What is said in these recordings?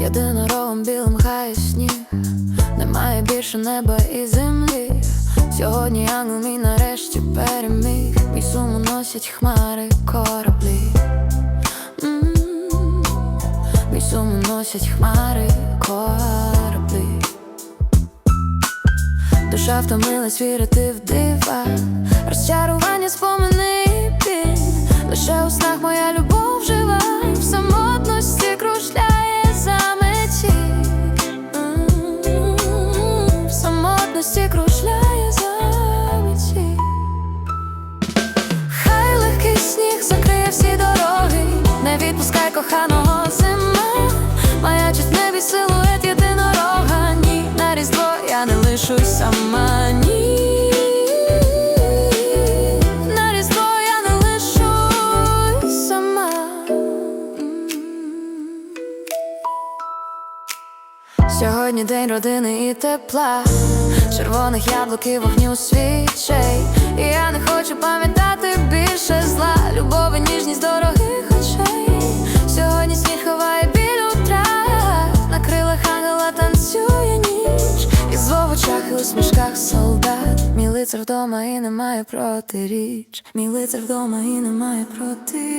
Єдинорогом білим хай сніг, немає більше неба і землі. Сьогодні ангел мій нарешті переміг, мій сум уносять хмари кораблі. М -м. Мій сум уносять хмари кораблі. Душа втомилась вірити в дива розчарування спомини біль Лише у снах моя любов жива, в самотності кружляє за меті. В самотності кружляє за меті. Хай легкий сніг закриє всі дороги, не відпускай коханого зима, маячить в небі силует єдинорога, ні, на різдво я не лишусь сама, Сьогодні день родини і тепла, червоних яблук і вогню свічей. І я не хочу пам'ятати більше зла, любов і ніжність дорогих очей. Сьогодні сніг ховає біль утра, на крилах ангела танцює ніч, і зло в очах і у смішках солдат. Мій лицар вдома і немає протиріч. Мій лицар вдома і немає протиріч.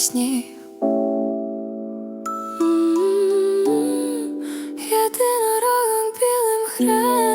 Білим грає сніг. Єдинорогом білим грає